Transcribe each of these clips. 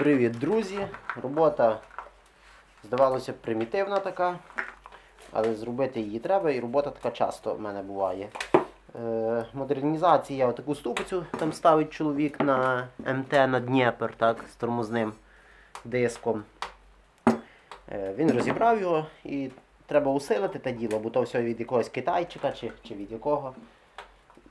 Привіт, друзі! Робота, здавалося б, примітивна така, але зробити її треба, і робота така часто в мене буває. Е, модернізація, отаку ступицю там ставить чоловік на МТ на Дніпр, так, з тормозним диском. Е, він розібрав його і треба усилити те діло, бо то все від якогось китайчика чи, чи від якого.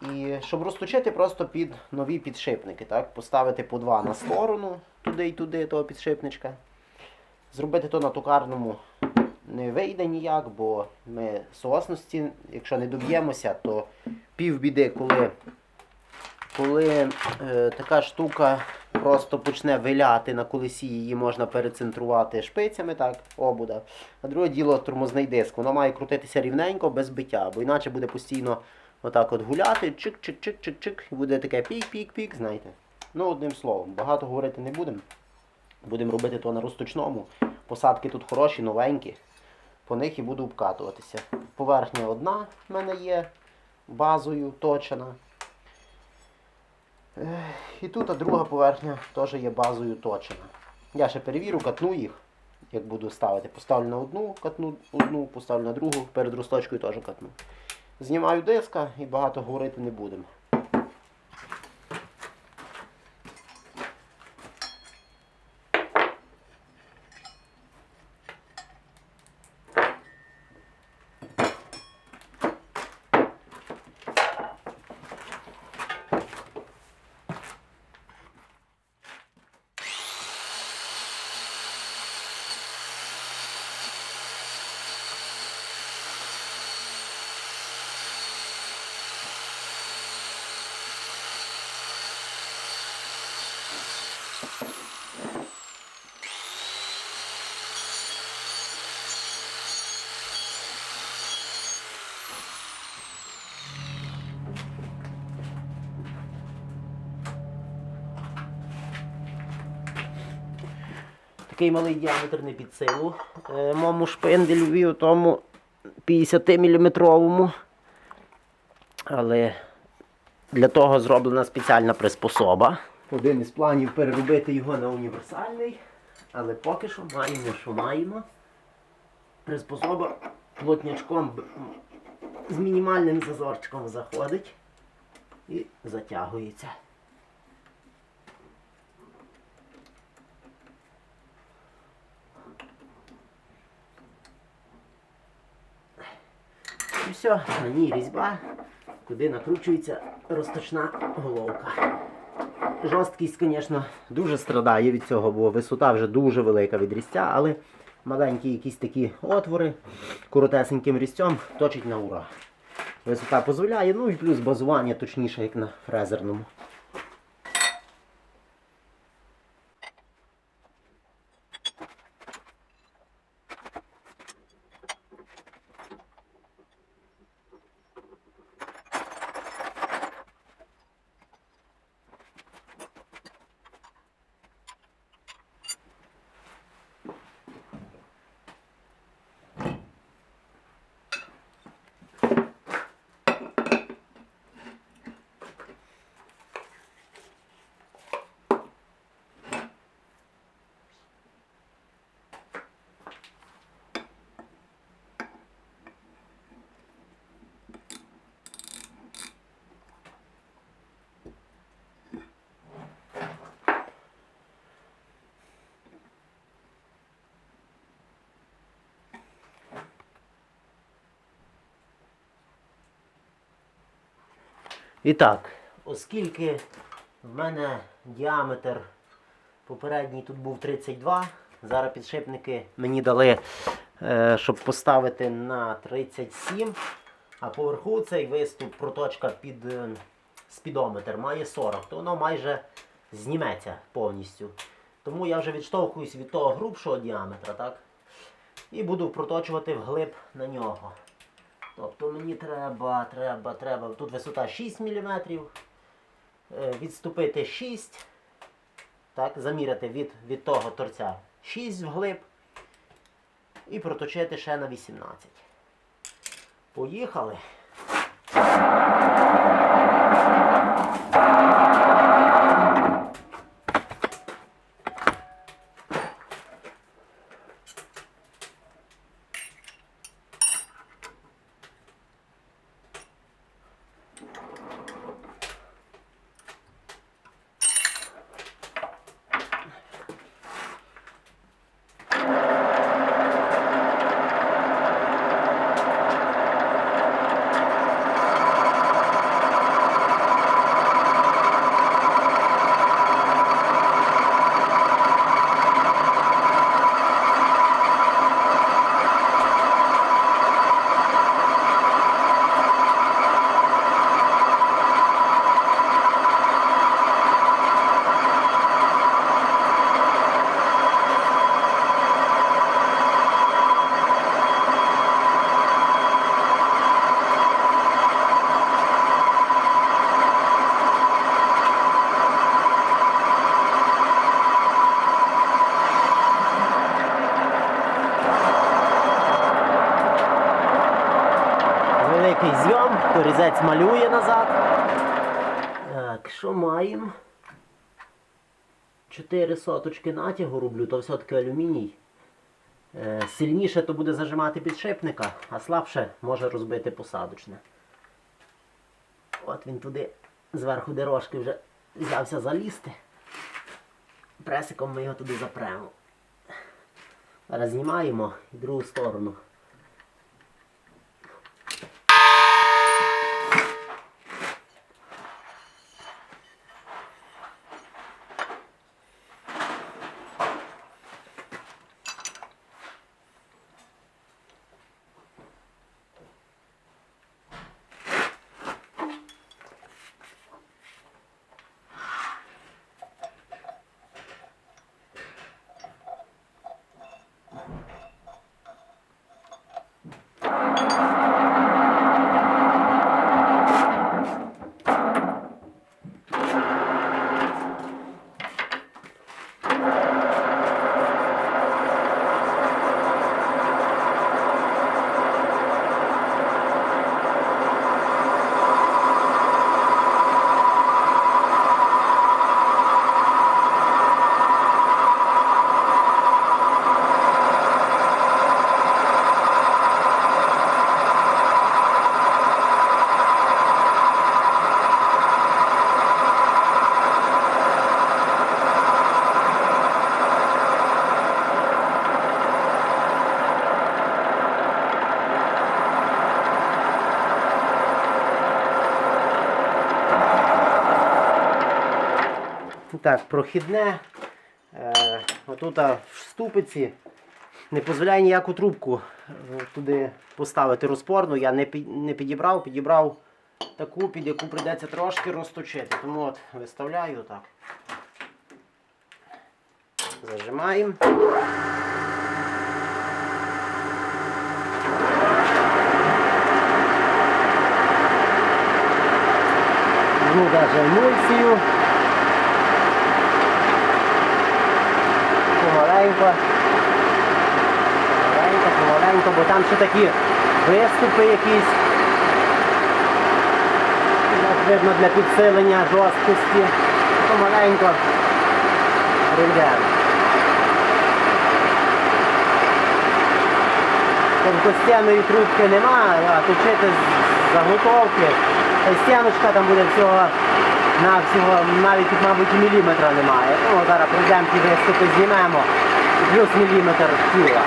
І щоб розточити просто під нові підшипники, так? Поставити по два на сторону, туди і туди, того підшипничка. Зробити то на токарному не вийде ніяк, бо ми сосності, якщо не доб'ємося, то півбіди, коли, коли е, така штука просто почне виляти на колесі, її можна перецентрувати шпицями, так, обуда. А друге діло тормозний диск. Воно має крутитися рівненько, без биття, бо іначе буде постійно отак от гуляти, чик-чик-чик-чик-чик, і буде таке пік-пік-пік, знаєте. Ну, одним словом, багато говорити не будемо. Будемо робити то на розточному. Посадки тут хороші, новенькі. По них і буду обкатуватися. Поверхня одна в мене є базою точена. І тут а друга поверхня теж є базою точена. Я ще перевірю, катну їх, як буду ставити. Поставлю на одну, катну одну, поставлю на другу, перед розточкою теж катну. Знімаю диска і багато говорити не будемо. Такий малий діаметр не під силу. Е, Моєму шпинделю у тому 50-мм. Але для того зроблена спеціальна приспособа. Один із планів переробити його на універсальний. Але поки що маємо, що маємо. Приспособа плотнячком з мінімальним зазорчиком заходить і затягується. Все, на ній різьба, куди накручується розточна головка. Жорсткість, звісно, дуже страдає від цього, бо висота вже дуже велика від різця, але маленькі якісь такі отвори коротесеньким різцем точить на ура. Висота дозволяє, ну і плюс базування точніше, як на фрезерному. І так, оскільки в мене діаметр попередній тут був 32, зараз підшипники мені дали, е, щоб поставити на 37, а поверху цей виступ, проточка під е, спідометр має 40, то воно майже зніметься повністю. Тому я вже відштовхуюсь від того грубшого діаметра, так? І буду проточувати вглиб на нього. Тобто мені треба, треба, треба. Тут висота 6 мм. Відступити 6. Так, заміряти від, від того торця 6 вглиб. І проточити ще на 18. Поїхали. Різець малює назад. Так, що маємо? Чотири соточки натягу роблю, то все-таки алюміній. Е, Сильніше то буде зажимати підшипника, а слабше може розбити посадочне. От він туди зверху дорожки вже взявся залізти. Пресиком ми його туди запремо. Зараз знімаємо і другу сторону. Так, прохідне. Е, отут в ступиці не дозволяє ніяку трубку е, туди поставити розпорну. Я не, підібрав, підібрав таку, під яку прийдеться трошки розточити. Тому от виставляю так. Зажимаємо. Ну, даже емульсію. Помаленько. Помаленько, помаленько, бо там ще такі виступи якісь. Як видно для підсилення жорсткості. Помаленько. Рейдемо. Тонкостяної трубки немає, а точити з заготовки. Та й там буде всього навсього, навіть мабуть, міліметра немає. Ну, зараз пройдемо ті виступи, знімемо. Плюс міліметр тіла.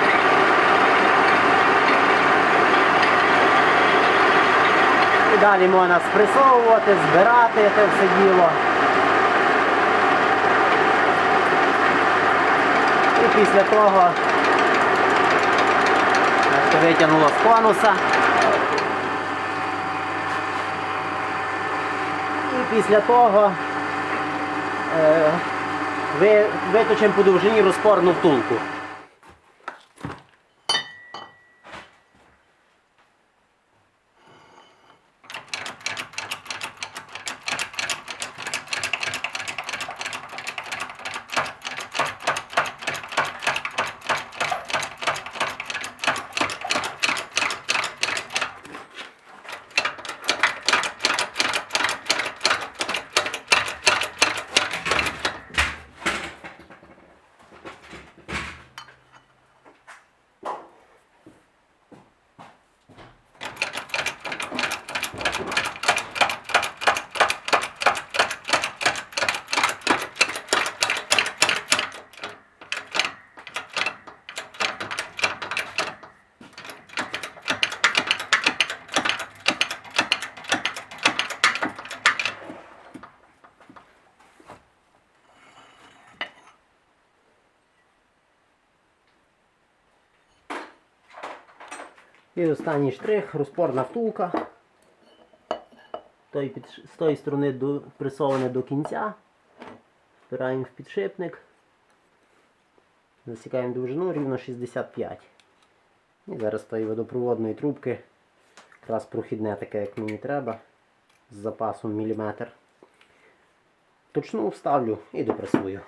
І далі можна спресовувати, збирати це все діло. І після того витягнуло з конуса. І після того е, виточимо по довжині розпорну втулку. І останній штрих, розпорна втулка. З тої сторони до, до кінця. Впираємо в підшипник. Засікаємо довжину рівно 65. І зараз тої водопроводної трубки. Якраз прохідне таке, як мені треба. З запасом міліметр. Точну вставлю і допресую.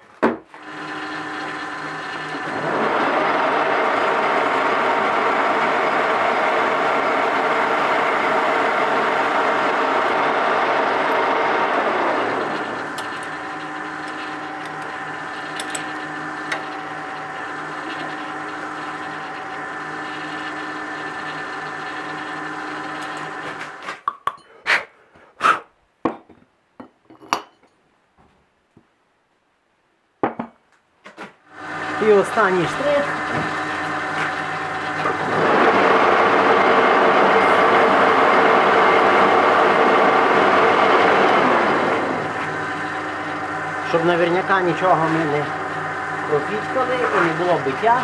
І останній штрих. Щоб наверняка нічого ми не профіткали і не було биття.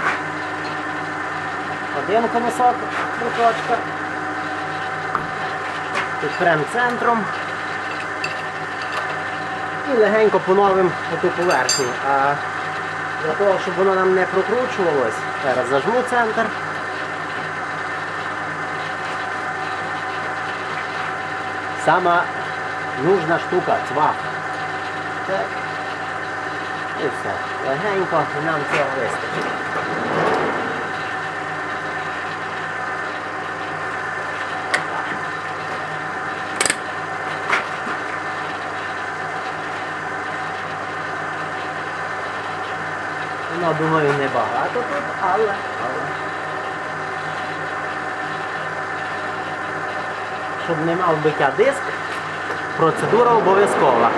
Один колесок круточка. Підпрем центром. І легенько поновимо оту поверхню. Для того, щоб воно нам не прокручувалось, зараз зажму центр. Сама нужна штука, цвах. Так. І все. Легенько нам цього вистачить. Ну, думаю, небагато тут, але, але. Щоб не мав биття диск, процедура обов'язкова.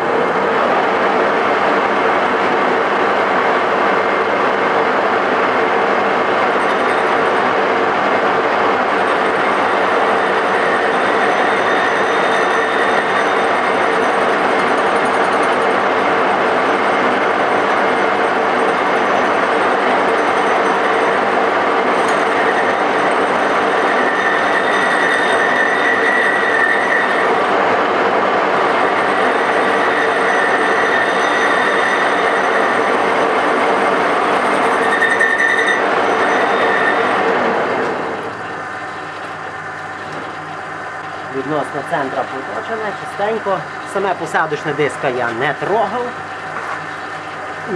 Поточене, чистенько. Саме посадочне диска я не трогав.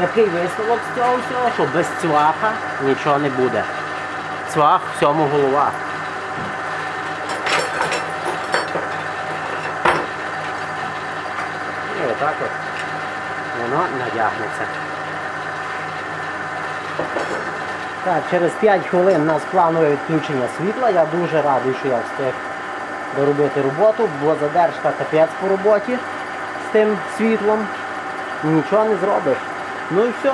Який висновок з цього всього, що без цваха нічого не буде. Цвах всьому голова. І отак от воно надягнеться. Так, через 5 хвилин у нас планове відключення світла. Я дуже радий, що я встиг доробити роботу, бо задержка капець по роботі з тим світлом. Нічого не зробиш. Ну і все.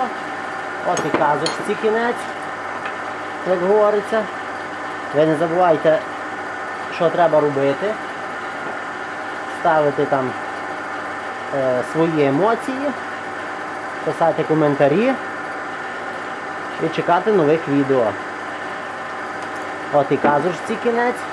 От і казочці кінець, як говориться. Ви не забувайте, що треба робити. Ставити там е, свої емоції, писати коментарі і чекати нових відео. От і казочці кінець.